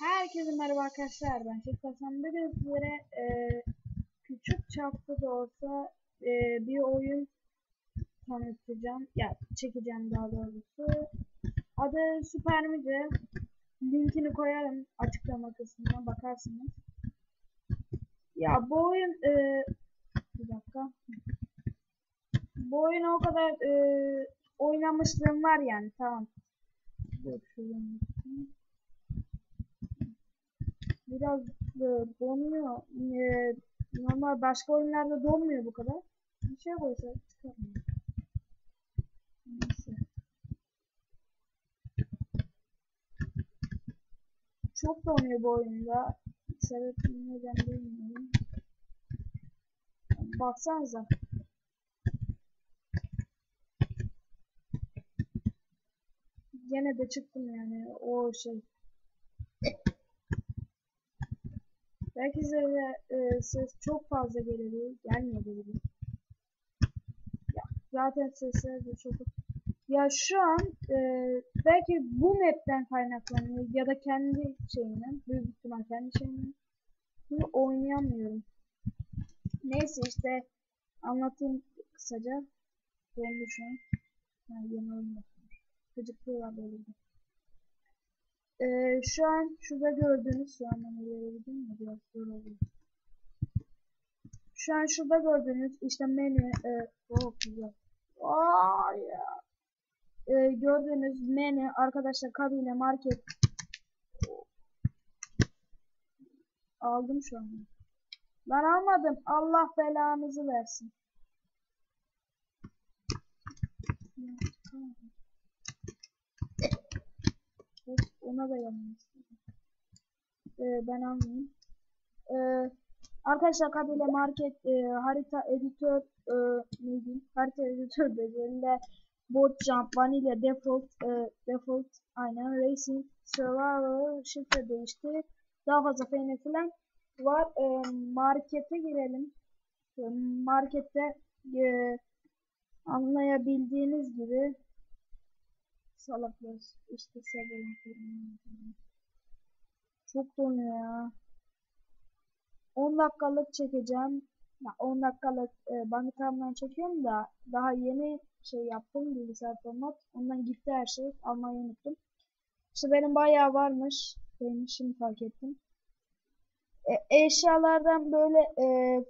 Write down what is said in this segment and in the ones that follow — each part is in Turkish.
Herkese merhaba arkadaşlar. Ben Şefkasan bugün sizlere e, küçük çapta da olsa e, bir oyun tanıtacağım. Ya çekeceğim daha doğrusu. Adı Süper Mide linkini koyarım açıklama kısmına bakarsınız. Ya bu oyun e, bir dakika. Bu oyunu o kadar e, oynamışlığım var yani. Tamam. Dur, bakayım biraz e, donuyor. E, normal başka oyunlarda donmuyor bu kadar. Bir şey koysa çıkarmıyor. Neyse. Çok donuyor bu oyunda. Sebep neden bilmiyorum. Baksanıza. Gene de çıktım yani o şey. Belki size e, ses çok fazla gelebilir. Gelmeyebilir. Ya, zaten sesler de çok... Ya şu an e, belki bu map'ten kaynaklanıyor ya da kendi şeyinden. Büyük ihtimal kendi şeyinden. Bunu oynayamıyorum. Neyse işte anlatayım kısaca. Dondu şu an. Yani yeni oyun. Gıcıklığı var böyle. Ee, şu an şurada gördüğünüz şu an ben görebildim mi biraz zor oluyor. Şu an şurada gördüğünüz işte menü e, çok güzel. Aa ya. E, gördüğünüz menü arkadaşlar kabine market aldım şu an. Ben almadım. Allah belanızı versin. Ona da yanlış. Ee, ben almayayım. Ee, arkadaşlar kabile market e, harita editör e, neydi? Harita editör dediğinde bot jump vanilla default e, default aynen racing survival şifre değişti. Daha fazla feyne falan var. E, markete girelim. E, markette e, anlayabildiğiniz gibi salaklar işte seviyorum. Çok donuyor ya. 10 dakikalık çekeceğim. Ya 10 dakikalık e, Bandicam'dan çekiyorum da daha yeni şey yaptım bilgisayar format. Ondan gitti her şey. Almayı unuttum. İşte benim bayağı varmış. Benim şimdi fark ettim. E, eşyalardan böyle e,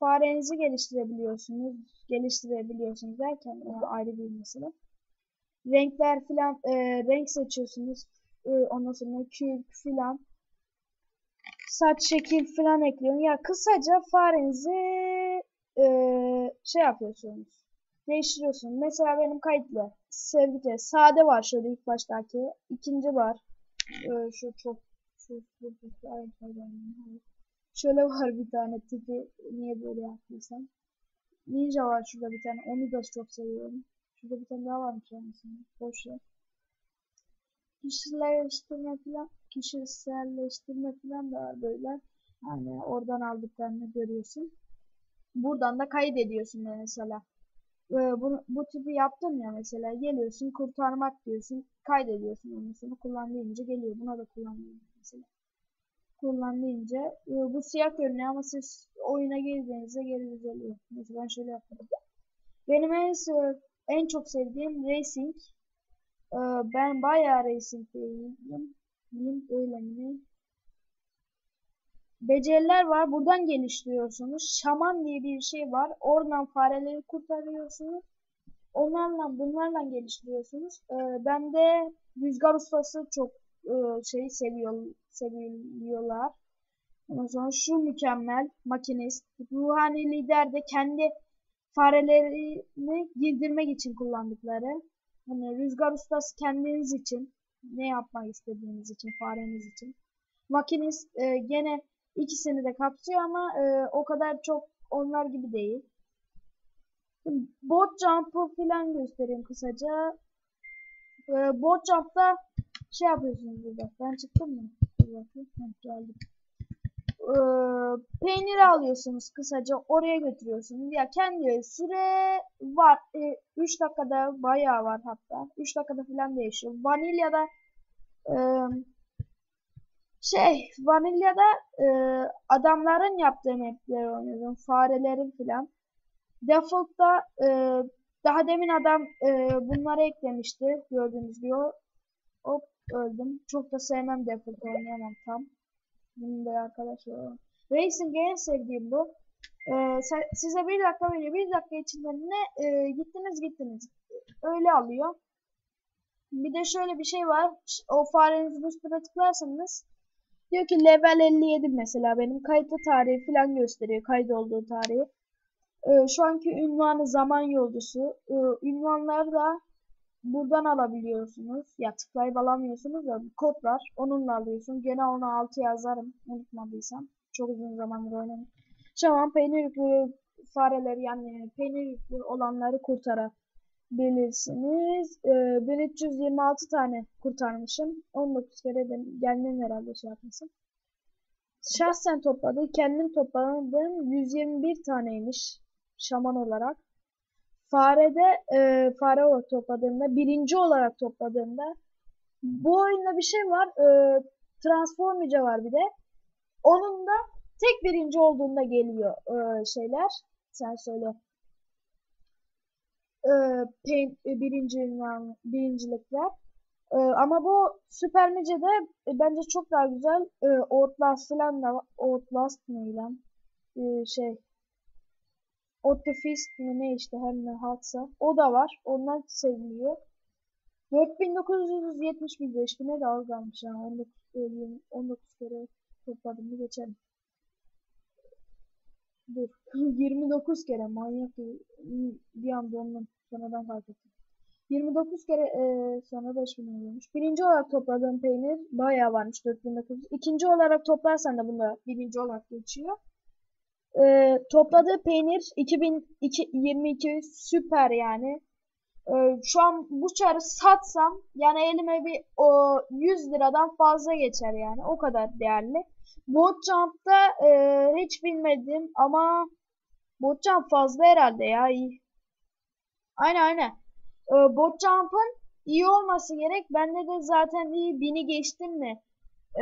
farenizi geliştirebiliyorsunuz. Geliştirebiliyorsunuz derken o ayrı bir mesele renkler filan e, renk seçiyorsunuz. E, ondan sonra küp filan saç şekil filan ekliyorsun. Ya kısaca farenizi e, şey yapıyorsunuz. Değiştiriyorsunuz. Mesela benim kayıtlı. Sevgide. Sade var şöyle ilk baştaki. ikinci var. E, şu çok Şöyle var bir tane tipi. Niye böyle yaptıysam. Ninja var şurada bir tane. Onu da çok seviyorum. Şurada bir tane daha varmış anasını. Boş ver. Kişiselleştirme falan, kişiselleştirme falan da var böyle. Hani oradan aldıklarını görüyorsun. Buradan da kaydediyorsun mesela. Ee, bunu, bu tipi yaptın ya mesela geliyorsun kurtarmak diyorsun kaydediyorsun ondan sonra kullandığınca geliyor buna da kullanıyorum mesela kullandığınca e, bu siyah görünüyor ama siz oyuna girdiğinizde geri düzeliyor mesela ben şöyle yaptım benim en en çok sevdiğim racing. Ee, ben bayağı racing değilim. Öyle mi? Beceriler var. Buradan geliştiriyorsunuz. Şaman diye bir şey var. Oradan fareleri kurtarıyorsunuz. Onlarla bunlarla geliştiriyorsunuz. Ee, ben de rüzgar ustası çok e, şey seviyor, seviyorlar. Ondan sonra şu mükemmel makinist. Ruhani lider de kendi farelerini girdirmek için kullandıkları. Hani rüzgar ustası kendiniz için ne yapmak istediğiniz için fareniz için. Makinist e, gene ikisini de kapsıyor ama e, o kadar çok onlar gibi değil. Bot jump'ı falan göstereyim kısaca. E, bot jump'ta şey yapıyorsunuz burada. Ben çıktım mı? Bir bakayım. Geldim e, peyniri alıyorsunuz kısaca oraya götürüyorsunuz. Ya kendi süre var. E, 3 dakikada bayağı var hatta. 3 dakikada falan değişiyor. Vanilyada e, Şey, Vanilla'da e, adamların yaptığı mapleri oynadım. Farelerin filan. Default'ta e, daha demin adam e, bunları eklemişti. Gördüğünüz gibi. Hop öldüm. Çok da sevmem Default oynayamam tam. Bunun da arkadaşlar. Racing en sevdiğim bu. Ee, size bir dakika veriyor. Bir dakika içinde ne e, gittiniz gittiniz. Öyle alıyor. Bir de şöyle bir şey var. O farenizin üstüne tıklarsanız diyor ki level 57 mesela benim kayıtlı tarihi falan gösteriyor. Kaydolduğu tarihi. Ee, şu anki ünvanı zaman yolcusu. Ee, ünvanları da buradan alabiliyorsunuz. Ya tıklayıp alamıyorsunuz da kod var. Onunla alıyorsun. Gene ona 6 yazarım unutmadıysam. Çok uzun zamandır oynadım. Şu an peynir fareleri yani peynir olanları kurtarabilirsiniz. Ee, 1326 tane kurtarmışım. 19 kere de gelmem herhalde şey yapmasın. Şahsen topladı. Kendim topladığım 121 taneymiş. Şaman olarak. Farede e, fare olarak topladığımda birinci olarak topladığımda bu oyunda bir şey var. E, Transformice var bir de. Onun da tek birinci olduğunda geliyor e, şeyler. Sen söyle. E, pain, e, birinci ünvan, birincilikler. E, ama bu Süper Mice'de e, bence çok daha güzel. E, Outlast falan da Outlast ne lan? E, şey Ottifist mi ne işte her ne haltsa. O da var. Ondan seviliyor. 4971 5000'e de az kalmış yani 19, 19 kere topladım mı geçelim. Dur. 29 kere manyak bir anda ondan sonradan fark ettim. 29 kere e, sonra 5000 oluyormuş. Birinci olarak topladığım peynir bayağı varmış 4900. İkinci olarak toplarsan da bunda birinci olarak geçiyor. E, topladığı peynir 2022 süper yani. E, şu an bu çarı satsam yani elime bir o 100 liradan fazla geçer yani. O kadar değerli. Bootcamp'ta e, hiç bilmedim ama Bootcamp fazla herhalde ya iyi. Aynen aynen. E, Bootcamp'ın iyi olması gerek. Bende de zaten iyi bini geçtim mi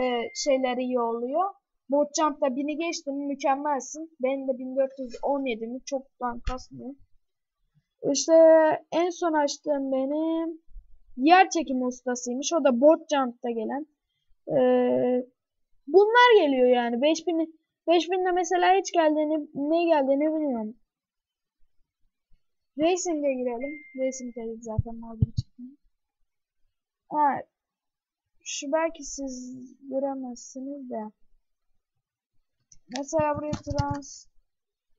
e, şeyler iyi oluyor. Bootcamp'ta bini geçtim mükemmelsin. Benim de 1417'mi çoktan kasmıyor. İşte en son açtığım benim yer çekimi ustasıymış. O da Bootcamp'ta gelen. Ee, bunlar geliyor yani. 5000 5000'de mesela hiç geldiğini ne geldiğini bilmiyorum. Racing'e girelim. Racing dedik zaten mağdur çıktı. Ha, şu belki siz göremezsiniz de. Mesela buraya trans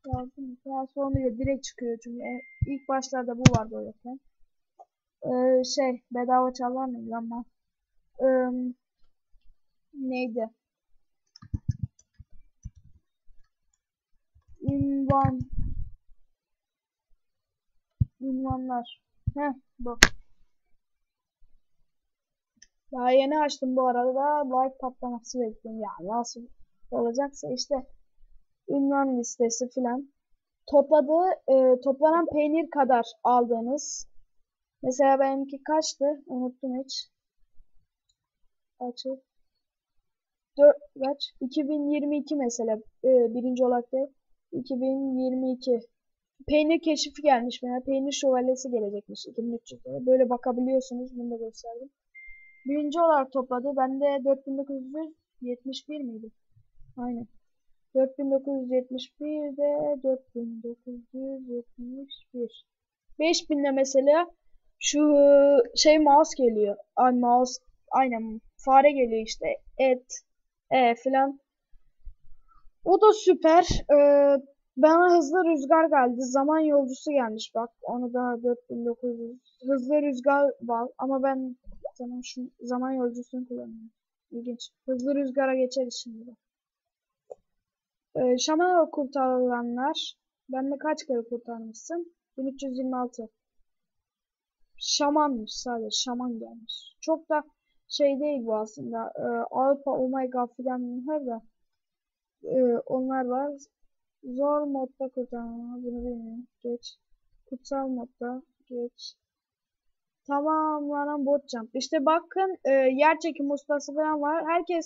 yazdım. Transform'da direkt çıkıyor çünkü ilk başlarda bu vardı yokken. Ee, şey bedava çalar mıydı ama ee, neydi? Ünvan Ünvanlar. Heh bu. Daha yeni açtım bu arada. Like patlaması bekliyorum. Ya nasıl olacaksa işte ünvan listesi filan. Topladığı, e, toplanan peynir kadar aldığınız. Mesela benimki kaçtı? Unuttum hiç. Kaçı? 4 kaç? 2022 mesela. E, birinci olarak da 2022. Peynir keşifi gelmiş veya peynir şövalyesi gelecekmiş 2300'de. Böyle bakabiliyorsunuz. Bunu da gösterdim. Birinci olarak topladı. Bende 4971 miydi? Aynen. 4971 de 4971. 5000'de mesela şu şey mouse geliyor. Ay mouse aynen fare geliyor işte. Et e filan. O da süper. Ee, bana hızlı rüzgar geldi. Zaman yolcusu gelmiş bak. Onu da 4900. Hızlı rüzgar var ama ben zaman şu zaman yolcusunu kullanıyorum. İlginç. Hızlı rüzgara geçeriz şimdi. Ee, şaman kurtarılanlar. Ben de kaç kere kurtarmışsın? 1326. Şamanmış sadece. Şaman gelmiş. Çok da şey değil bu aslında. Ee, Alpha, Omega filan var da. Ee, onlar var. Zor modda kurtarma. Bunu bilmiyorum. Geç. Kutsal modda. Geç. Tamamlanan bot jump. İşte bakın e, yer çekim ustası falan var. Herkes